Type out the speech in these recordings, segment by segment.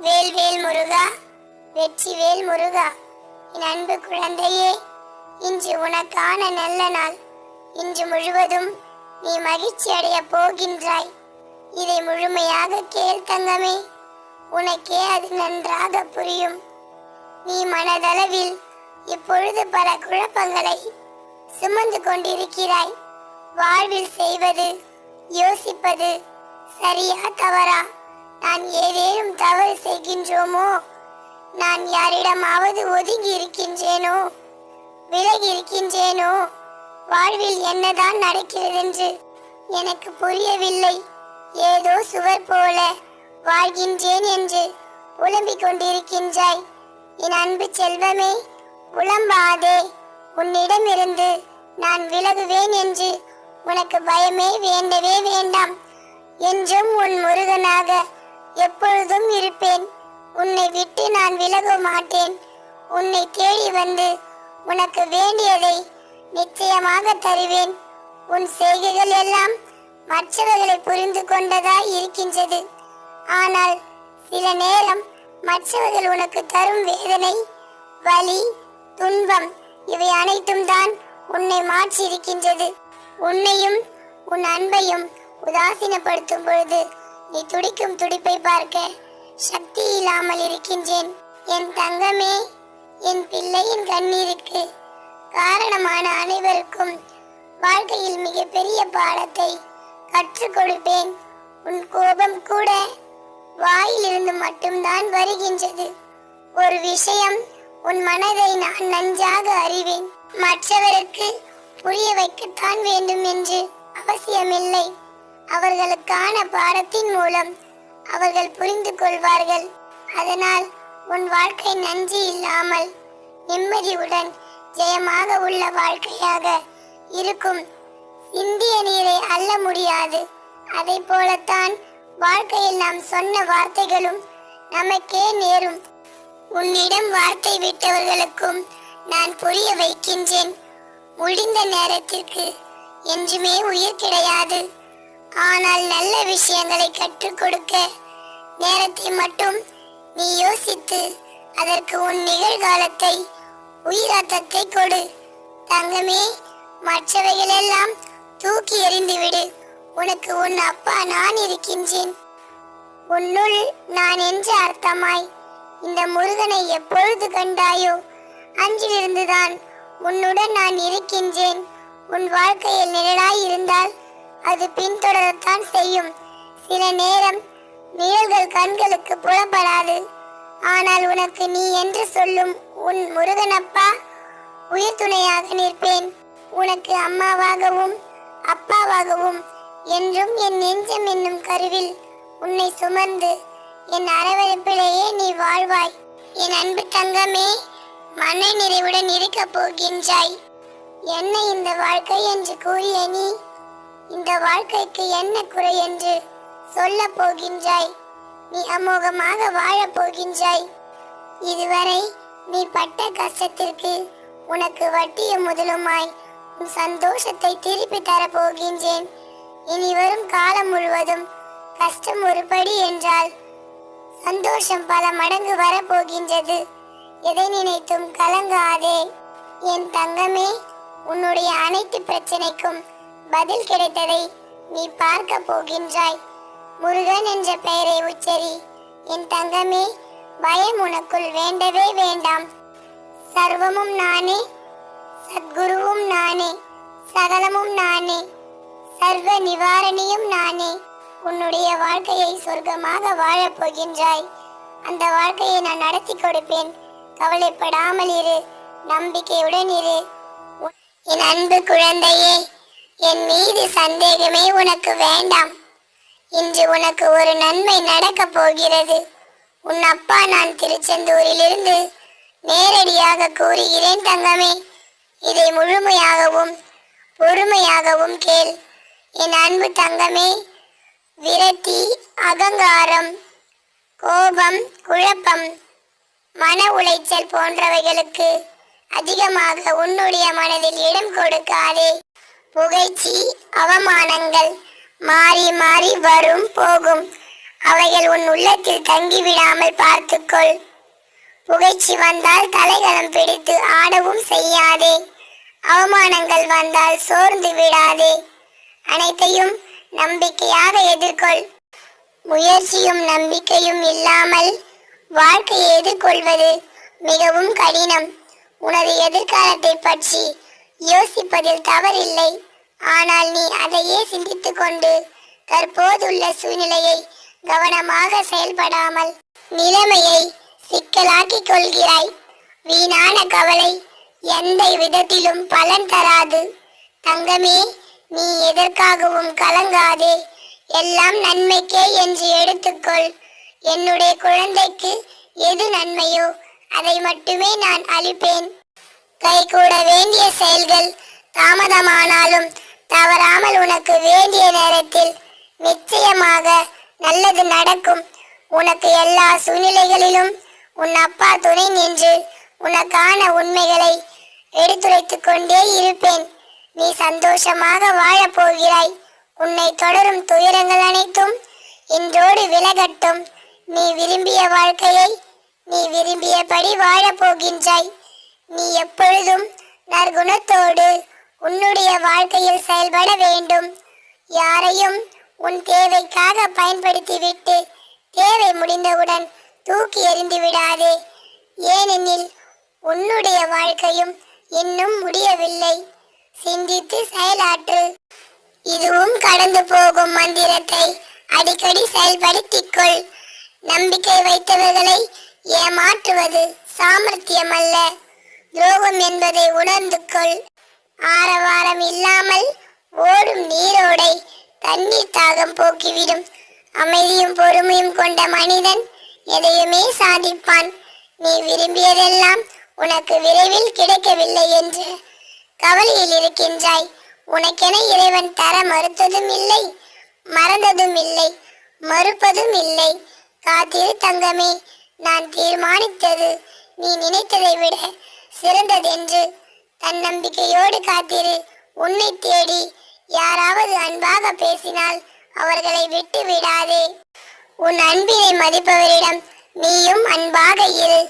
வேல் வேல் முருகா வெற்றி வேல் முருகா. என் அன்பு குழந்தையே இன்று உனக்கான நல்ல நாள். இன்று முழுவதும் நீ மகிழ்ச்சி அடைய போகின்றாய். இதை முழுமையாக கேள் தங்கமே உனக்கே அது நன்றாக புரியும். நீ மனதளவில் இப்பொழுது பல குழப்பங்களை சுமந்து கொண்டிருக்கிறாய். வாழ்வில் செய்வது யோசிப்பது சரியா தவறா? நான் ஏதேனும் தவறு செய்கின்றோமோ? நான் யாரிடமாவது ஒதுங்கி இருக்கின்றேனோ? விலகி இருக்கின்றேனோ? வாழ்வில் என்னதான் நடக்கிறதென்று எனக்கு புரியவில்லை. ஏதோ சுவர் போல வாழ்கின்றேன் என்று புலம்பிக் கொண்டிருக்கின்றாய். என் அன்பு செல்வமே புலம்பாதே. உன்னிடமிருந்து நான் விலகுவேன் என்று உனக்கு பயமே வேண்டவே வேண்டாம். என்றும் உன் முருகனாக எப்பொழுதும் இருப்பேன். உன்னை விட்டு நான் விலக மாட்டேன். உன்னை தேடி வந்து உனக்கு வேண்டியதை நிச்சயமாக தருவேன். உன் செய்கைகள் எல்லாம் மற்றவர்களை புரிந்து கொண்டதாய் இருக்கின்றது. ஆனால் சில நேரம் மற்றவர்கள் உனக்கு தரும் வேதனை வலி துன்பம் இவை அனைத்தும் தான் உன்னை மாற்றி இருக்கின்றது உன்னையும் உன் அன்பையும் உதாசீனப்படுத்தும் பொழுது நீ துடிக்கும் துடிப்பை பார்க்க சக்தி இல்லாமல் இருக்கின்றேன். என் தங்கமே என் பிள்ளையின் கண்ணீருக்கு காரணமான அனைவருக்கும் வாழ்க்கையில் மிகப்பெரிய பாடத்தை கற்றுக் கொடுப்பேன். உன் கோபம் கூட வாயிலிருந்து மட்டும்தான் வருகின்றது. ஒரு விஷயம் உன் மனதை நான் நன்றாக அறிவேன். மற்றவருக்கு புரிய வைக்கத்தான் வேண்டும் என்று அவசியமில்லை. அவர்களுக்கான பாடத்தின் மூலம் அவர்கள் புரிந்து கொள்வார்கள். அதனால் உன் வாழ்க்கை நன்றி இல்லாமல் நிம்மதியுடன் ஜெயமாக உள்ள வாழ்க்கையாக இருக்கும். இந்திய நீரை அல்ல முடியாது. அதை போலத்தான் வாழ்க்கையில் நாம் சொன்ன வார்த்தைகளும் நமக்கே நேரும். உன்னிடம் வார்த்தை விட்டவர்களுக்கும் நான் புரிய வைக்கின்றேன். முடிந்த நேரத்திற்கு என்றுமே உயிர் கிடையாது. ஆனால் நல்ல விஷயங்களை கற்றுக் கொடுக்க நேரத்தை மட்டும் நீ யோசித்து அதற்கு உன் நிகழ்காலத்தை உயிராத்தத்தை கொடு. தங்கமே மற்றவைகளெல்லாம் தூக்கி எறிந்துவிடு. உனக்கு உன் அப்பா நான் இருக்கின்றேன். உன்னுள் நான் என்று அர்த்தமாய் இந்த முருகனை எப்பொழுது கண்டாயோ அன்றிலிருந்துதான் உன்னுடன் நான் இருக்கின்றேன். உன் வாழ்க்கையில் நிழலாய் இருந்தால் அது பின்தொடரத்தான் செய்யும். சில நேரம் நிழல்கள் கண்களுக்கு புலப்படாது. ஆனால் உனக்கு நீ என்று சொல்லும் உன் முருகனப்பா உயிர் துணையாக நிற்பேன். உனக்கு அம்மாவாகவும் அப்பாவாகவும் என்றும் என் நெஞ்சம் என்னும் கருவில் உன்னை சுமந்து என் அரவணைப்பிலேயே நீ வாழ்வாய். என் அன்பு தங்கமே மன நிறைவுடன் இருக்கப் போகின்றாய். என்ன இந்த வாழ்க்கை என்று கூறிய நீ இந்த வாழ்க்கைக்கு என்ன குறை என்று சொல்ல போகின்றாய். நீ அமோகமாக வாழப் போகின்றாய். இதுவரை நீ பட்ட கஷ்டத்திற்கு உனக்கு வட்டிய முதலுமாய் உன் சந்தோஷத்தை திருப்பி தரப் போகின்றேன். இனி வரும் காலம் முழுவதும் கஷ்டம் ஒரு படி என்றால் சந்தோஷம் பல மடங்கு வரப்போகின்றது எதை நினைத்தும் கலங்காதே. என் தங்கமே உன்னுடைய அனைத்து பிரச்சனைக்கும் பதில் கிடைத்ததை நீ பார்க்க போகின்றாய். முருகன் என்ற பெயரை உச்சரி என் தங்கமே பயம் உனக்குள் வேண்டவே வேண்டாம். சர்வமும் நானே சத்குருவும் நானே சகலமும் நானே சர்வ நிவாரணியும் நானே உன்னுடைய வாழ்க்கையை சொர்க்கமாக வாழப் போகின்றாய். அந்த வாழ்க்கையை நான் நடத்தி கொடுப்பேன். கவலைப்படாமல் இரு நம்பிக்கையுடன் இரு. உன்- என் அன்பு குழந்தையே என் மீது சந்தேகமே உனக்கு வேண்டாம். இன்று உனக்கு ஒரு நன்மை நடக்கப் போகிறது. உன் அப்பா நான் திருச்செந்தூரிலிருந்து நேரடியாக கூறுகிறேன் தங்கமே. இதை முழுமையாகவும் பொறுமையாகவும் கேள். என் அன்பு தங்கமே விரக்தி அகங்காரம் கோபம் குழப்பம் மன உளைச்சல் போன்றவைகளுக்கு அதிகமாக உன்னுடைய மனதில் இடம் கொடுக்காதே. புகைச்சி அவமானங்கள் மாறி மாறி வரும் போகும். அவைகள் உன் உள்ளத்தில் தங்கிவிடாமல் பார்த்துக்கொள். புகைச்சி வந்தால் தலைகளம் பிடித்து ஆடவும் செய்யாதே. அவமானங்கள் வந்தால் சோர்ந்து விடாதே. அனைத்தையும் நம்பிக்கையாக எதிர்கொள். முயற்சியும் நம்பிக்கையும் இல்லாமல் வாழ்க்கையை எதிர்கொள்வது மிகவும் கடினம். உனது எதிர்காலத்தை பற்றி யோசிப்பதில் தவறில்லை. ஆனால் நீ அதையே சிந்தித்துக் கொண்டு தற்போதுள்ள சூழ்நிலையை கவனமாக செயல்படாமல் நிலைமையை சிக்கலாக்கிக் கொள்கிறாய். வீணான கவலை எந்த விதத்திலும் பலன் தராது. தங்கமே நீ எதற்காகவும் கலங்காதே. எல்லாம் நன்மைக்கே என்று எடுத்துக்கொள். என்னுடைய குழந்தைக்கு எது நன்மையோ அதை மட்டுமே நான் அளிப்பேன். கைகூட வேண்டிய செயல்கள் தாமதமானாலும் தவறாமல் உனக்கு வேண்டிய நேரத்தில் நிச்சயமாக நல்லது நடக்கும். உனக்கு எல்லா சூழ்நிலைகளிலும் உன் அப்பா துணை நின்று உனக்கான உண்மைகளை எடுத்துரைத்துக் கொண்டே இருப்பேன். நீ சந்தோஷமாக வாழப் போகிறாய் உன்னை தொடரும் துயரங்கள் அனைத்தும் இன்றோடு விலகட்டும். நீ விரும்பிய வாழ்க்கையை நீ விரும்பியபடி வாழப் போகின்றாய் நீ எப்பொழுதும் நற்குணத்தோடு உன்னுடைய வாழ்க்கையில் செயல்பட வேண்டும். யாரையும் உன் தேவைக்காக பயன்படுத்திவிட்டு தேவை முடிந்தவுடன் தூக்கி எறிந்து விடாதே. ஏனெனில் உன்னுடைய வாழ்க்கையும் இன்னும் முடியவில்லை. சிந்தித்து செயலாற்று. இதுவும் கடந்து போகும் மந்திரத்தை அடிக்கடி செயல்படுத்திக்கொள். நம்பிக்கை வைத்தவர்களை ஏமாற்றுவது சாமர்த்தியம் அல்ல துரோகம் என்பதை உணர்ந்து கொள் ஆரவாரம் இல்லாமல் ஓடும் நீரோடை தண்ணீர் தாகம் போக்கிவிடும். அமைதியும் பொறுமையும் கொண்ட மனிதன் எதையுமே சாதிப்பான். நீ விரும்பியதெல்லாம் உனக்கு விரைவில் கிடைக்கவில்லை என்று கவலையில் இருக்கின்றாய். உனக்கென இறைவன் தர மறுத்ததும் இல்லை மறந்ததும் இல்லை மறுப்பதும் இல்லை. காத்திரு தங்கமே நான் தீர்மானித்தது நீ நினைத்ததை விட சிறந்ததென்று தன்னம்பிக்கையோடு காத்திரு. உன்னை தேடி யாராவது அன்பாக பேசினால் அவர்களை விட்டு விடாதே. உன் அன்பினை மதிப்பவரிடம் நீயும் அன்பாக இரு.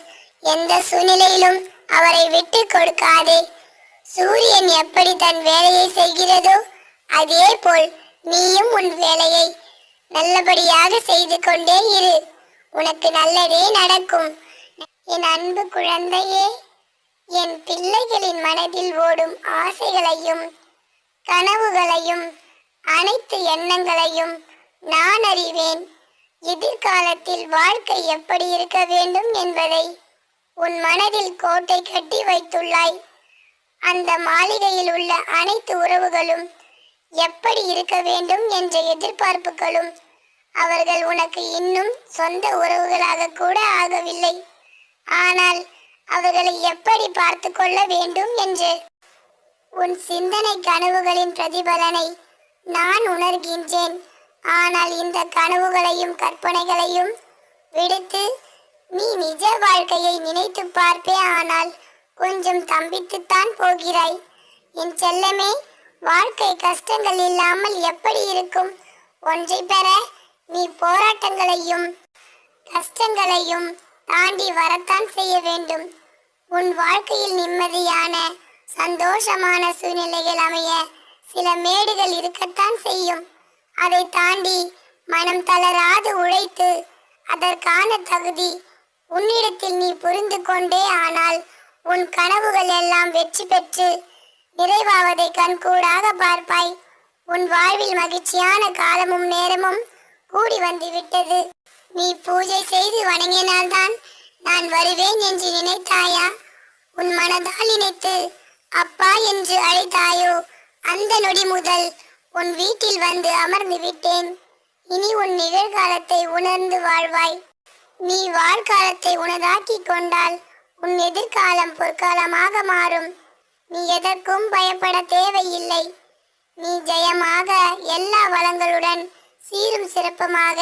எந்த சூழ்நிலையிலும் அவரை விட்டு கொடுக்காதே. சூரியன் எப்படி தன் வேலையை செய்கிறதோ அதே போல் நீயும் உன் வேலையை நல்லபடியாக செய்து கொண்டே இரு. உனக்கு நல்லதே நடக்கும். என் அன்பு குழந்தையே. என் பிள்ளைகளின் மனதில் ஓடும் ஆசைகளையும் கனவுகளையும் அனைத்து எண்ணங்களையும் நான் அறிவேன். எதிர்காலத்தில் வாழ்க்கை எப்படி இருக்க வேண்டும் என்பதை உன் மனதில் கோட்டை கட்டி வைத்துள்ளாய். அந்த மாளிகையில் உள்ள அனைத்து உறவுகளும் எப்படி இருக்க வேண்டும் என்ற எதிர்பார்ப்புகளும் அவர்கள் உனக்கு இன்னும் சொந்த உறவுகளாக கூட ஆகவில்லை. ஆனால் அவர்களை எப்படி பார்த்து கொள்ள வேண்டும் என்று. உன் சிந்தனை கனவுகளின் பிரதிபலனை நான் உணர்கின்றேன். ஆனால் இந்த கனவுகளையும் கற்பனைகளையும் விடுத்து நீ நிஜ வாழ்க்கையை நினைத்து பார்ப்பே ஆனால் கொஞ்சம் தம்பித்துத்தான் போகிறாய். என் செல்லமே வாழ்க்கை கஷ்டங்கள் இல்லாமல் எப்படி இருக்கும்? ஒன்றை பெற நீ போராட்டங்களையும் கஷ்டங்களையும் தாண்டி வரத்தான் செய்ய வேண்டும். உன் வாழ்க்கையில் நிம்மதியான சந்தோஷமான சூழ்நிலைகள் அமைய சில மேடுகள் இருக்கத்தான் செய்யும். அதை தாண்டி மனம் தளராது உழைத்து அதற்கான தகுதி உன்னிடத்தில் நீ புரிந்து கொண்டே ஆனால் உன் கனவுகள் எல்லாம் வெற்றி பெற்று நிறைவாவதை கண்கூடாக பார்ப்பாய். உன் வாழ்வில் மகிழ்ச்சியான காலமும் நேரமும் கூடி வந்து விட்டது நீ பூஜை செய்து வணங்கினால்தான் நான் வருவேன் என்று நினைத்தாயா? உன் மனதால் நினைத்து அப்பா என்று அழைத்தாயோ? அந்த நொடி முதல் உன் வீட்டில் வந்து அமர்ந்து விட்டேன். இனி உன் நிகழ்காலத்தை உணர்ந்து வாழ்வாய். நீ வாழ்காலத்தை உனதாக்கி கொண்டால் உன் எதிர்காலம் பொற்காலமாக மாறும். நீ எதற்கும் பயப்பட தேவையில்லை. நீ ஜெயமாக எல்லா வளங்களுடன் சீரும் சிறப்புமாக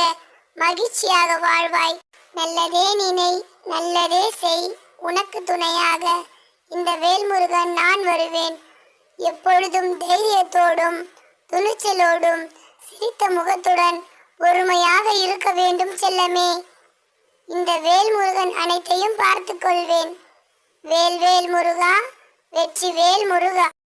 மகிழ்ச்சியாக வாழ்வாய். நல்லதே நினை. நல்லதே செய். உனக்கு துணையாக இந்த வேல்முருகன் நான் வருவேன். எப்பொழுதும் தைரியத்தோடும் துணிச்சலோடும் சிரித்த முகத்துடன் பொறுமையாக இருக்க வேண்டும் செல்லமே. இந்த வேல்முருகன் அனைத்தையும் பார்த்து கொள்வேன். வேல் வேல் முருகா வெற்றி வேல் முருகா